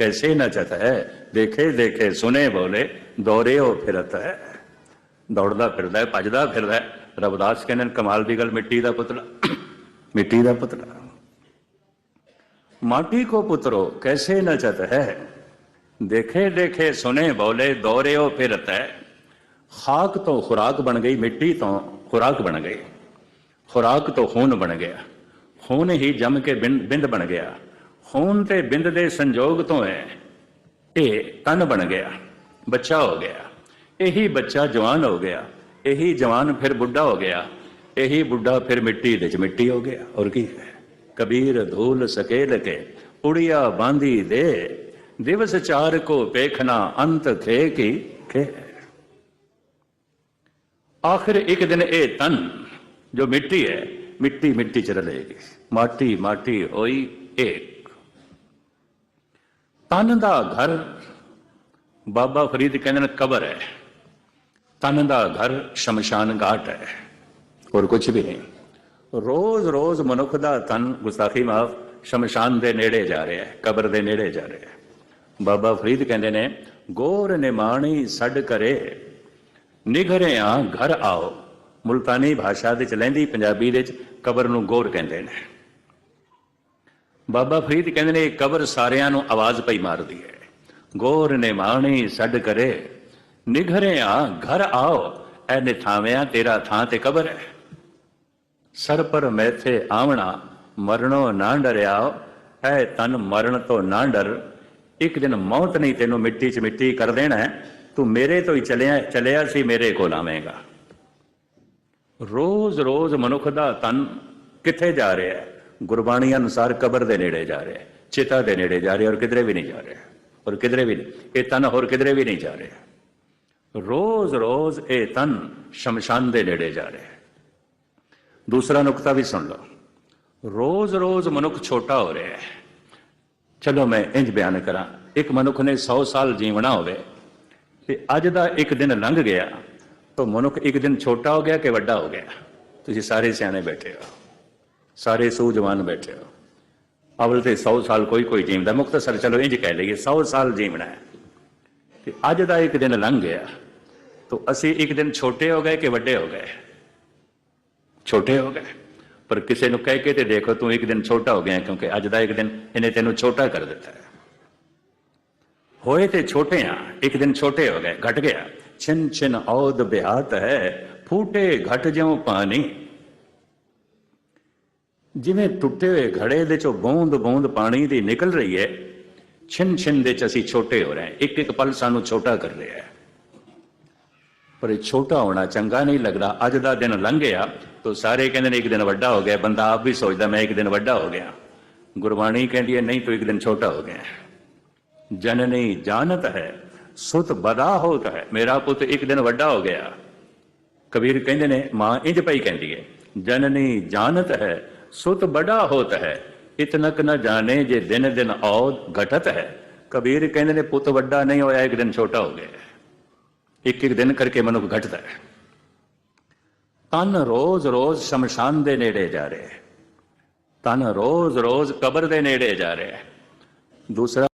कैसे नचत है? देखे देखे, सुने, बोले, दौरे हो। फिरत है दौड़दा फिर भजदा फिर रविदास कहने कमाल की गल मिट्टी का पुतला। मिट्टी का पुतला। माटी को पुत्रो, कैसे नचत है? देखे देखे, सुने, बोले, दौरे हो फिरत है। खाक तो खुराक बन गई, मिट्टी तो खुराक बन गई। खुराक तो खून बन गया। खून ही जम के बिंद बिंद बन गया। ਖੂਨ ਤੇ ਬਿੰਦ ਦੇ ਸੰਜੋਗ ਤੋਂ ਹੈ। ਇਹ ਤਨ ਬਣ ਗਿਆ, ਬੱਚਾ ਹੋ ਗਿਆ। ਇਹੀ ਬੱਚਾ ਜਵਾਨ ਹੋ ਗਿਆ। ਇਹੀ ਜਵਾਨ ਫਿਰ ਬੁੱਢਾ ਹੋ ਗਿਆ। ਇਹੀ ਬੁੱਢਾ ਫਿਰ ਮਿੱਟੀ ਦੇ ਚ ਮਿੱਟੀ ਹੋ ਗਿਆ। ਔਰ ਕੀ ਹੈ? ਕਬੀਰ ਧੂਲ ਸਕੇਲ ਕੇ ਉੜੀਆ ਬਾਂਦੀ ਦੇ। ਦਿਵਸ ਚਾਰ ਕੋ ਪੇਖਣਾ ਅੰਤ ਥੇ ਕੀ ਖੇ। ਆਖਿਰ ਇੱਕ ਦਿਨ ਇਹ ਤਨ, ਜੋ ਮਿੱਟੀ ਹੈ, ਮਿੱਟੀ ਮਿੱਟੀ ਚ ਰਲੇਗੀ। ਮਾਟੀ ਮਾਟੀ ਹੋਈ ਇੱਕ ਤਨ ਦਾ ਘਰ ਬਾਬਾ ਫਰੀਦ ਕਹਿੰਦੇ ਨੇ ਕਬਰ ਹੈ। ਤਨ ਦਾ ਘਰ ਸ਼ਮਸ਼ਾਨ ਘਾਟ ਹੈ। ਹੋਰ ਕੁਝ ਵੀ ਨਹੀਂ। ਰੋਜ਼ ਰੋਜ਼ ਮਨੁੱਖ ਦਾ ਤਨ ਗੁਸਾਖੀ ਮਾਫ ਸ਼ਮਸ਼ਾਨ ਦੇ ਨੇੜੇ ਜਾ ਰਿਹਾ ਹੈ, ਕਬਰ ਦੇ ਨੇੜੇ ਜਾ ਰਿਹਾ ਹੈ। ਬਾਬਾ ਫਰੀਦ ਕਹਿੰਦੇ ਨੇ, ਗੋਰ ਨਿਮਾਣੀ ਛੱਡ ਕਰੇ ਨਿਘਰਿਆ ਘਰ ਆਓ। ਮੁਲਤਾਨੀ ਭਾਸ਼ਾ ਦੇ ਚ ਲਹਿੰਦੀ ਪੰਜਾਬੀ ਦੇ ਚ ਕਬਰ ਨੂੰ ਗੋਰ ਕਹਿੰਦੇ ਨੇ। ਬਾਬਾ ਫਰੀਦ ਕਹਿੰਦੇ ਨੇ ਇਹ ਕਬਰ ਸਾਰਿਆਂ ਨੂੰ ਆਵਾਜ਼ ਪਈ ਮਾਰਦੀ ਹੈ। ਗੋਰ ਨੇ ਮਾਣੀ ਛੱਡ ਕਰੇ। ਨਿਘਰਿਆ ਘਰ ਆਓ ਐ ਨਿਥਾਵਿਆਂ ਤੇਰਾ ਥਾਂ ਤੇ ਕਬਰ ਹੈ। ਸਰ ਪਰ ਮੈਥੇ ਆਵਣਾ, ਮਰਨੋਂ ਨਾ ਡਰਿਆ ਐ ਤਨ ਮਰਨ ਤੋਂ ਨਾ ਡਰ। ਇੱਕ ਦਿਨ ਮੌਤ ਨਹੀਂ ਤੈਨੂੰ ਮਿੱਟੀ 'ਚ ਮਿੱਟੀ ਕਰ ਦੇਣਾ ਹੈ। ਤੂੰ ਮੇਰੇ ਤੋਂ ਹੀ ਚਲਿਆ ਚਲਿਆ ਸੀ, ਮੇਰੇ ਕੋਲ ਆਵੇਂਗਾ। ਰੋਜ਼ ਰੋਜ਼ ਮਨੁੱਖ ਦਾ ਤਨ ਕਿੱਥੇ ਜਾ ਰਿਹਾ ਹੈ? ਗੁਰਬਾਣੀ ਅਨੁਸਾਰ ਕਬਰ ਦੇ ਨੇੜੇ ਜਾ ਰਿਹਾ ਚਿਤਾ ਦੇ ਨੇੜੇ ਜਾ ਰਿਹਾ ਔਰ ਕਿਧਰੇ ਵੀ ਨਹੀਂ ਜਾ ਰਿਹਾ। ਔਰ ਕਿਧਰੇ ਵੀ ਨਹੀਂ, ਇਹ ਤਨ ਹੋਰ ਕਿਧਰੇ ਵੀ ਨਹੀਂ ਜਾ ਰਿਹਾ। ਰੋਜ਼ ਰੋਜ਼ ਇਹ ਤਨ ਸ਼ਮਸ਼ਾਨ ਦੇ ਨੇੜੇ ਜਾ ਰਿਹਾ ਦੂਸਰਾ ਨੁਕਤਾ ਵੀ ਸੁਣ ਲਓ। ਰੋਜ਼ ਰੋਜ਼ ਮਨੁੱਖ ਛੋਟਾ ਹੋ ਰਿਹਾ ਹੈ। ਚਲੋ ਮੈਂ ਇੰਜ ਬਿਆਨ ਕਰਾਂ, ਇੱਕ ਮਨੁੱਖ ਨੇ 100 ਸਾਲ ਜੀਵਣਾ ਹੋਵੇ ਤੇ ਅੱਜ ਦਾ ਇੱਕ ਦਿਨ ਲੰਘ ਗਿਆ, ਤਾਂ ਮਨੁੱਖ ਇੱਕ ਦਿਨ ਛੋਟਾ ਹੋ ਗਿਆ ਕਿ ਵੱਡਾ ਹੋ ਗਿਆ? ਤੁਸੀਂ ਸਾਰੇ ਸਿਆਣੇ ਬੈਠੇ ਹੋ। ਸਾਰੇ ਸੂਝਵਾਨ ਬੈਠੇ ਹੋ। ਅਵਲ ਤੇ 100 ਸਾਲ ਕੋਈ ਕੋਈ ਜੀਵਦਾ, ਮੁਕਤਸਰ ਚਲੋ ਇੰਜ ਕਹਿ ਲਈਏ 100 ਸਾਲ ਜੀਵਣਾ ਹੈ। ਤੇ ਅੱਜ ਦਾ ਇੱਕ ਦਿਨ ਲੰਘ ਗਿਆ। ਤਾਂ ਅਸੀਂ ਇੱਕ ਦਿਨ ਛੋਟੇ ਹੋ ਗਏ ਕਿ ਵੱਡੇ ਹੋ ਗਏ? ਛੋਟੇ ਹੋ ਗਏ। ਪਰ ਕਿਸੇ ਨੂੰ ਕਹਿ ਕੇ ਤੇ ਦੇਖੋ, ਤੂੰ ਇੱਕ ਦਿਨ ਛੋਟਾ ਹੋ ਗਿਆ ਕਿਉਂਕਿ ਅੱਜ ਦਾ ਇੱਕ ਦਿਨ ਇਹਨੇ ਤੈਨੂੰ ਛੋਟਾ ਕਰ ਦਿੱਤਾ ਹੈ। ਹੋਏ ਤੇ ਛੋਟੇ ਆ ਇੱਕ ਦਿਨ ਛੋਟੇ ਹੋ ਗਏ, ਘਟ ਗਿਆ। ਛਿਨ ਛਿਨ ਔਦ ਬਿਹਾਤ ਹੈ, ਫੂਟੇ ਘਟ ਜਿਉ ਪਾਣੀ। ਜਿਵੇਂ ਟੁੱਟੇ ਹੋਏ ਘੜੇ ਦੇ ਚੋਂ ਬੂੰਦ ਬੂੰਦ ਪਾਣੀ ਦੀ ਨਿਕਲ ਰਹੀ ਹੈ, ਛਿਨ ਛਿਨ ਦੇ ਚ ਅਸੀਂ ਛੋਟੇ ਹੋ ਰਹੇ ਹਾਂ, ਇੱਕ ਇੱਕ ਪਲ ਸਾਨੂੰ ਛੋਟਾ ਕਰ ਰਿਹਾ ਹੈ। ਪਰ ਇਹ ਛੋਟਾ ਹੋਣਾ ਚੰਗਾ ਨਹੀਂ ਲੱਗਦਾ, ਅੱਜ ਦਾ ਦਿਨ ਲੰਘ ਗਿਆ, ਤਾਂ ਸਾਰੇ ਕਹਿੰਦੇ ਨੇ ਇੱਕ ਦਿਨ ਵੱਡਾ ਹੋ ਗਿਆ, ਬੰਦਾ ਆਪ ਵੀ ਸੋਚਦਾ, ਮੈਂ ਇੱਕ ਦਿਨ ਵੱਡਾ ਹੋ ਗਿਆ। ਗੁਰਬਾਣੀ ਕਹਿੰਦੀ ਹੈ, ਨਹੀਂ ਤੂੰ ਇੱਕ ਦਿਨ ਛੋਟਾ ਹੋ ਗਿਆ ਜਨਨੀ ਜਾਣਤ ਹੈ, ਸੁਤ ਬਦਾ ਹੋਤ ਹੈ, ਮੇਰਾ ਪੁੱਤ ਇੱਕ ਦਿਨ ਵੱਡਾ ਹੋ ਗਿਆ। ਕਬੀਰ ਕਹਿੰਦੇ ਨੇ, ਮਾਂ ਇੰਜ ਪਈ ਕਹਿੰਦੀ ਹੈ, ਜਨਨੀ ਜਾਣਤ ਹੈ ਸੁਤ ਬੜਾ ਹੋਤ ਹੈ। ਇਤਨਕ ਨਾ ਜਾਣੇ ਜੇ ਦਿਨ ਦਿਨ ਔਦ ਘਟਤ ਹੈ। ਕਬੀਰ ਕਹਿੰਦੇ ਨੇ, ਪੁੱਤ ਵੱਡਾ ਨਹੀਂ ਹੋਇਆ, ਇੱਕ ਦਿਨ ਛੋਟਾ ਹੋ ਗਿਆ। ਇੱਕ ਇੱਕ ਦਿਨ ਕਰਕੇ ਮਨੁੱਖ ਘਟਦਾ ਹੈ। ਤਨ ਰੋਜ਼ ਰੋਜ਼ ਸ਼ਮਸ਼ਾਨ ਦੇ ਨੇੜੇ ਜਾ ਰਿਹਾ ਹੈ। ਤਨ ਰੋਜ਼ ਰੋਜ਼ ਕਬਰ ਦੇ ਨੇੜੇ ਜਾ ਰਿਹਾ ਹੈ। ਦੂਸਰਾ